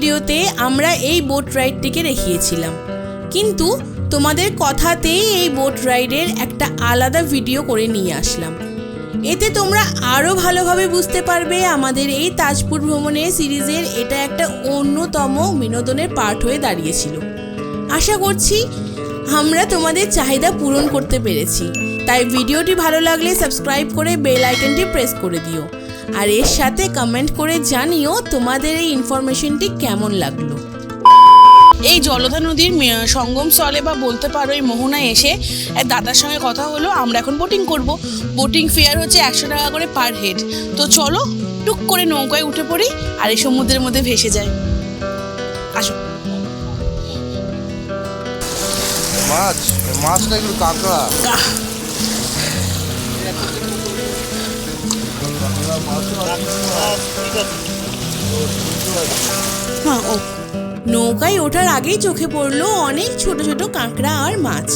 ভিডিওতে আমরা এই বোট রাইডটিকে দেখিয়েছিলাম। কিন্তু তোমাদের কথাতেই এই বোট রাইডের একটা আলাদা ভিডিও করে নিয়ে আসলাম। এতে তোমরা আরও ভালোভাবে বুঝতে পারবে আমাদের এই তাজপুর ভ্রমণের সিরিজের এটা একটা অন্যতম বিনোদনের পার্ট হয়ে দাঁড়িয়েছিল। আশা করছি আমরা তোমাদের চাহিদা পূরণ করতে পেরেছি। তাই ভিডিওটি ভালো লাগলে সাবস্ক্রাইব করে বেল আইকনটি প্রেস করে দিও। আর এর সাথে কমেন্ট করে জানিও তোমাদের এই ইনফরমেশনটি কেমন লাগল। এই জলধা নদীর সঙ্গম স্থলে বা বলতে পারো এই মোহনায় এসে এক দাদার সঙ্গে কথা হলো আমরা এখন বোটিং করব। বোটিং ফেয়ার হচ্ছে একশো টাকা করে পার হেড তো চলো টুক করে নৌকায় উঠে পড়ি আর এই সমুদ্রের মধ্যে ভেসে যায় আসো। মাছ মাছটা একটু কাঁকড়া। হ্যাঁ ও, নৌকায় ওঠার আগেই চোখে পড়ল অনেক ছোট ছোট কাঁকড়া আর মাছ।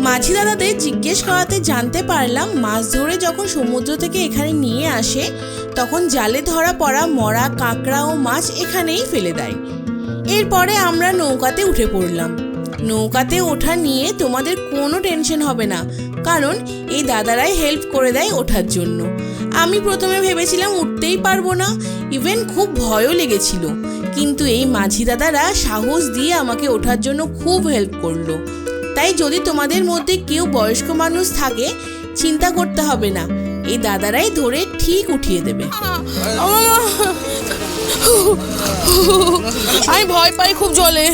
মাঝি দাদাদের জিজ্ঞেস করাতে জানতে পারলাম, মাছ ধরে যখন সমুদ্র থেকে এখানে নিয়ে আসে, তখন জালে ধরা পড়া মরা কাঁকড়া ও মাছ এখানেই ফেলে দেয়। এরপরে আমরা নৌকাতে উঠে পড়লাম। নৌকাতে ওঠা নিয়ে তোমাদের কোনো টেনশন হবে না, কারণ এই দাদারাই হেল্প করে দেয় ওঠার জন্য। আমি প্রথমে ভেবেছিলাম উঠতেই পারব না। ইভেন খুব ভয়ও লেগেছিল। কিন্তু এই মাঝি দাদারা সাহস দিয়ে আমাকে ওঠার জন্য খুব হেল্প করল। তাই যদি তোমাদের মধ্যে কেউ বয়স্ক মানুষ থাকে, চিন্তা করতে হবে না। এই দাদারাই ধরে ঠিক উঠিয়ে দেবে। আমি ভয় পাই খুব জলে।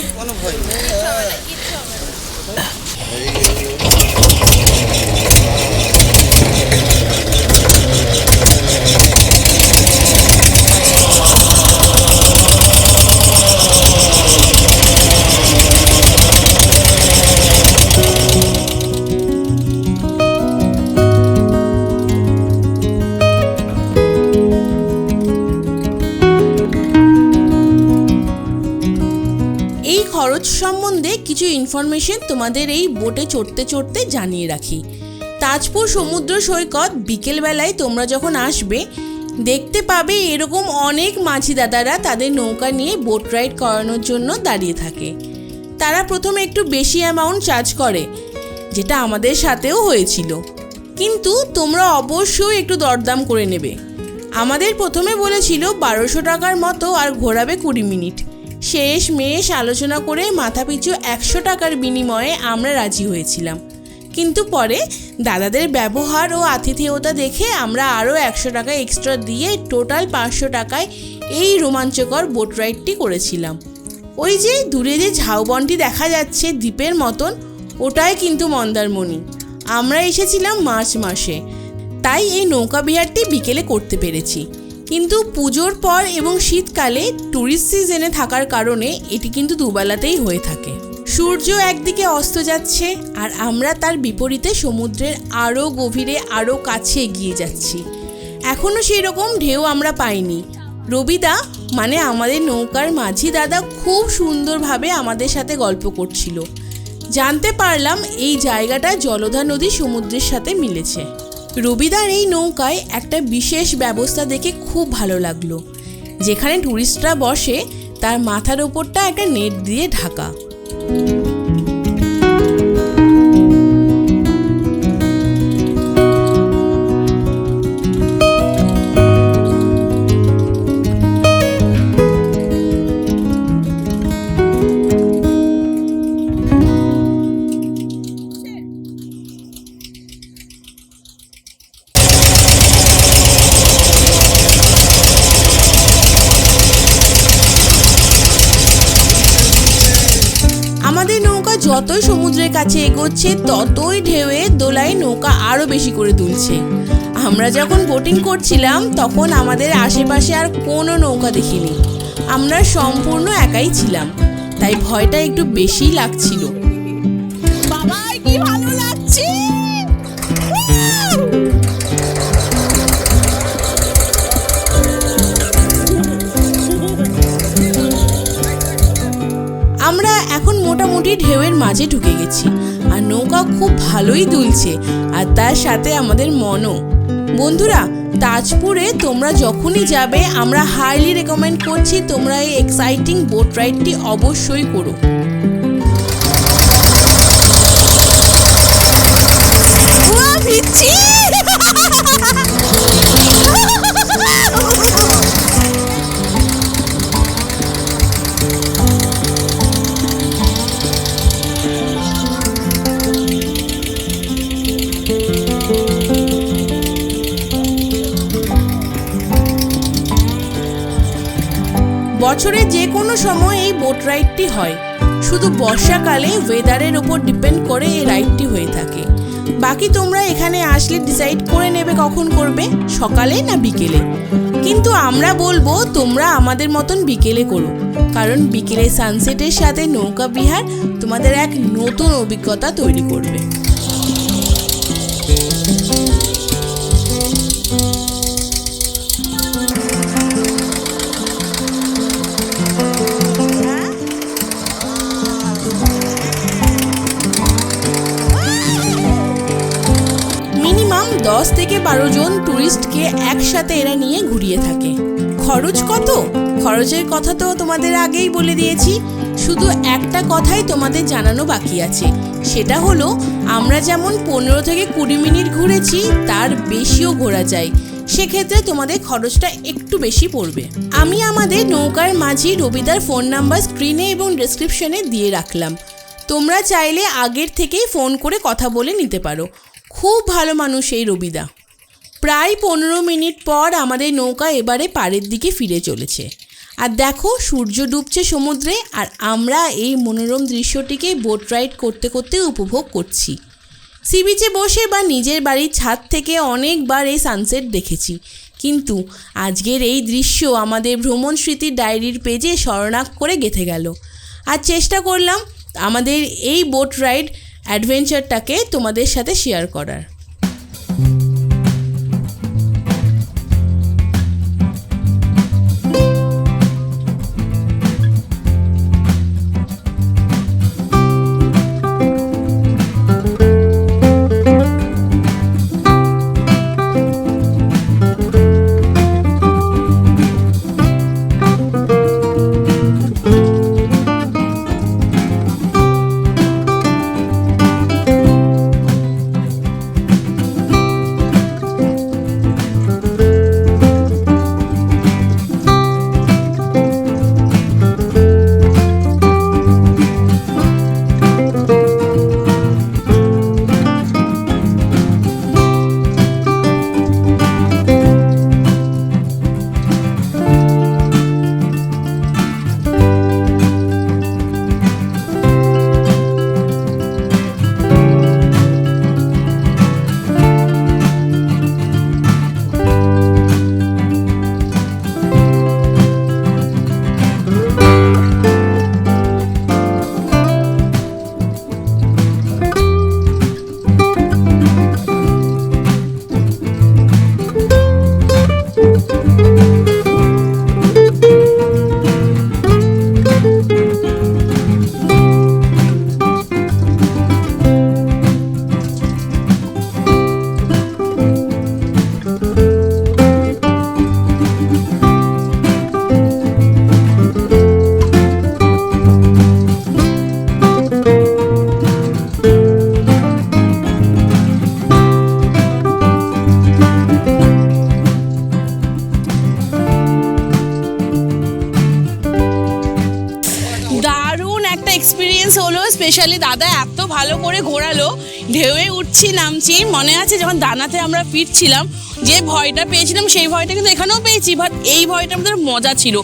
ইনফরমেশন তোমাদের এই বোটে চড়তে চড়তে জানিয়ে রাখি। তাজপুর সমুদ্র সৈকত বিকেলবেলায় তোমরা যখন আসবে, দেখতে পাবে এরকম অনেক মাঝি দাদারা তাদের নৌকা নিয়ে বোট রাইড করানোর জন্য দাঁড়িয়ে থাকে। তারা প্রথমে একটু বেশি অ্যামাউন্ট চার্জ করে, যেটা আমাদের সাথেও হয়েছিল। কিন্তু তোমরা অবশ্যই একটু দরদাম করে নেবে। আমাদের প্রথমে বলেছিল বারোশো টাকার মতো আর ঘোরাবে কুড়ি মিনিট। শেষ মেশ আলোচনা করে মাথাপিছু একশো টাকার বিনিময়ে আমরা রাজি হয়েছিলাম। কিন্তু পরে দাদাদের ব্যবহার ও আতিথেয়তা দেখে আমরা আরও একশো টাকা এক্সট্রা দিয়ে টোটাল পাঁচশো টাকায় এই রোমাঞ্চকর বোট রাইডটি করেছিলাম। ওই যে দূরে যে ঝাউবনটি দেখা যাচ্ছে দ্বীপের মতন, ওটাই কিন্তু মন্দারমণি। আমরা এসেছিলাম মার্চ মাসে, তাই এই নৌকা বিহারটি বিকেলে করতে পেরেছি। কিন্তু পুজোর পর এবং শীতকালে ট্যুরিস্ট সিজনে থাকার কারণে এটি কিন্তু দুবেলাতেই হয়ে থাকে। সূর্য একদিকে অস্ত যাচ্ছে আর আমরা তার বিপরীতে সমুদ্রের আরও গভীরে আরও কাছে এগিয়ে যাচ্ছি। এখনও সেই রকম ঢেউ আমরা পাইনি। রবিদা মানে আমাদের নৌকার মাঝি দাদা খুব সুন্দরভাবে আমাদের সাথে গল্প করছিল। জানতে পারলাম এই জায়গাটা জলধা নদী সমুদ্রের সাথে মিলেছে। রবিদার এই নৌকায় একটা বিশেষ ব্যবস্থা দেখে খুব ভালো লাগল। যেখানে টুরিস্টরা বসে, তার মাথার ওপরটা একটা নেট দিয়ে ঢাকা। যতই সমুদ্রের কাছে এগোচ্ছে, ততই ঢেউয়ে দোলায় নৌকা আরও বেশি করে তুলছে আমরা যখন বোটিং করছিলাম, তখন আমাদের আশেপাশে আর কোনো নৌকা দেখিনি। আমরা সম্পূর্ণ একাই ছিলাম, তাই ভয়টা একটু বেশি লাগছিল। বাবা কি ভালো ঢেউয়ের মাঝে ঢুকে গেছি। আর নৌকা খুব ভালোই দুলছে আর তার সাথে আমাদের মনও। বন্ধুরা তাজপুরে তোমরা যখনই যাবে আমরা হাইলি রেকমেন্ড করছি তোমরা এই এক্সাইটিং বোট রাইডটি অবশ্যই করো। উয়া, বছরে যে কোনো সময় এই বোট রাইডটি হয়। শুধু বর্ষাকালে ওয়েদারের ওপর ডিপেন্ড করে এই রাইডটি হয়ে থাকে। বাকি তোমরা এখানে আসলে ডিসাইড করে নেবে কখন করবে, সকালে না বিকেলে? কিন্তু আমরা বলব, তোমরা আমাদের মতন বিকেলে করো। কারণ বিকেলে সানসেটের সাথে নৌকা বিহার তোমাদের এক নতুন অভিজ্ঞতা তৈরি করবে। দশ থেকে বারো জন ট্যুরিস্টকে একসাথে এরা নিয়ে ঘুরিয়ে থাকে। খরচ কত? খরচের কথা তো তোমাদের আগেই বলে দিয়েছি। শুধু একটা কথাই তোমাদের জানানো বাকি আছে। সেটা হলো, আমরা যেমন পনেরো থেকে কুড়ি মিনিট ঘুরেছি, তার বেশিও ঘোরা যায়। সেক্ষেত্রে তোমাদের খরচটা একটু বেশি পড়বে। আমি আমাদের নৌকার মাঝি রবিদার ফোন নাম্বার স্ক্রিনে এবং ডেসক্রিপশনে দিয়ে রাখলাম। তোমরা চাইলে আগের থেকেই ফোন করে কথা বলে নিতে পারো। খুব ভালো মানুষ এই রবিদা। প্রায় পনেরো মিনিট পর আমাদের নৌকা এবারে পাড়ের দিকে ফিরে চলেছে। আর দেখো, সূর্য ডুবছে সমুদ্রে আর আমরা এই মনোরম দৃশ্যটিকে বোট রাইড করতে করতে উপভোগ করছি। সি বিচে বসে বা নিজের বাড়ির ছাদ থেকে অনেকবার এই সানসেট দেখেছি। কিন্তু আজকের এই দৃশ্য আমাদের ভ্রমণ স্মৃতির ডায়েরির পেজে স্মরণাক করে গেঁথে গেল। আর চেষ্টা করলাম আমাদের এই বোট রাইড অ্যাডভেঞ্চারটাকে তোমাদের সাথে শেয়ার করার। দাদা এত ভালো করে ঘোরালো, ঢেউয়ে উঠছি, নামছি, মনে আছে যখন দানাতে আমরা ফিরছিলাম, যে ভয়টা পেয়েছিলাম সেই ভয়টা কিন্তু এখানেও পেয়েছি বাট এই ভয়টা আমাদের মজা ছিল।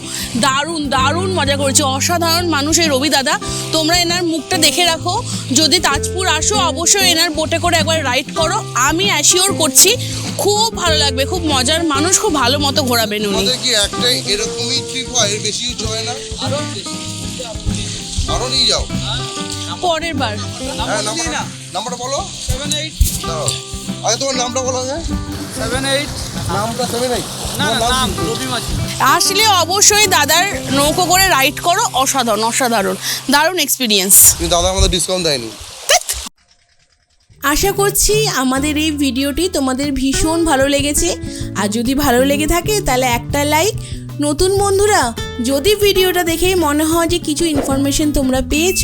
দারুণ দারুণ মজা করেছি। অসাধারণ মানুষ এই রবি দাদা, তোমরা এনার মুখটা দেখে রাখো। যদি তাজপুর আসো, অবশ্যই এনার বোটে করে একবার রাইড করো। আমি অ্যাসিওর করছি, খুব ভালো লাগবে, খুব মজার মানুষ, খুব ভালো মতো ঘোরাবেন উনি। একটাই, এরকমই ট্রিপ হয় না? নিয়ে যাও। পরের বার। হ্যাঁ নাম্বার নাম্বারটা বলো। সেভেন এইট আগে তোমার নামটা বলো আগে। সেভেন এইট নামটা সেভেন আসলে অবশ্যই দাদার নৌকো করে রাইড করো অসাধারণ অসাধারণ। দারুণ এক্সপিরিয়েন্স দাদা আমাদের ডিসকাউন্ট দেয়নি। আশা করছি আমাদের এই ভিডিওটি তোমাদের ভীষণ ভালো লেগেছে। আর যদি ভালো লেগে থাকে তাহলে একটা লাইক নতুন বন্ধুরা যদি ভিডিওটা দেখে মনে হয় যে কিছু ইনফরমেশন তোমরা পেয়েছ,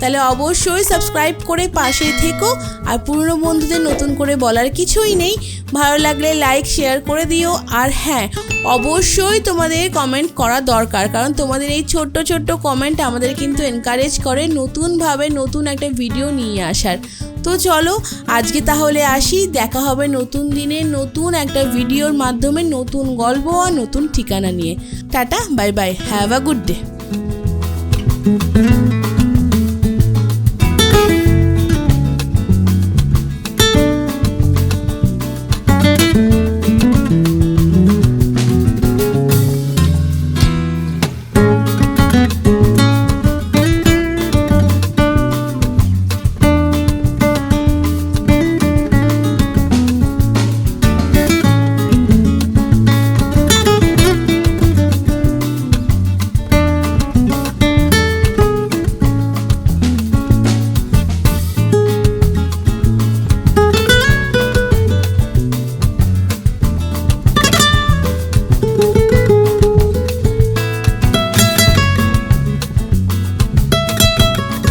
তাহলে অবশ্যই সাবস্ক্রাইব করে পাশে থেকো। আর পুরনো বন্ধুদের নতুন করে বলার কিছুই নেই। ভালো লাগলে লাইক শেয়ার করে দিও। আর হ্যাঁ অবশ্যই তোমাদের কমেন্ট করা দরকার। কারণ তোমাদের এই ছোট্ট ছোট্ট কমেন্ট আমাদের কিন্তু এনকারেজ করে নতুনভাবে নতুন একটা ভিডিও নিয়ে আসার। তো চলো আজকে তাহলে আসি, দেখা হবে নতুন দিনে, নতুন একটা ভিডিওর মাধ্যমে, নতুন গল্প আর নতুন ঠিকানা নিয়ে। Ta-ta, bye bye have a good day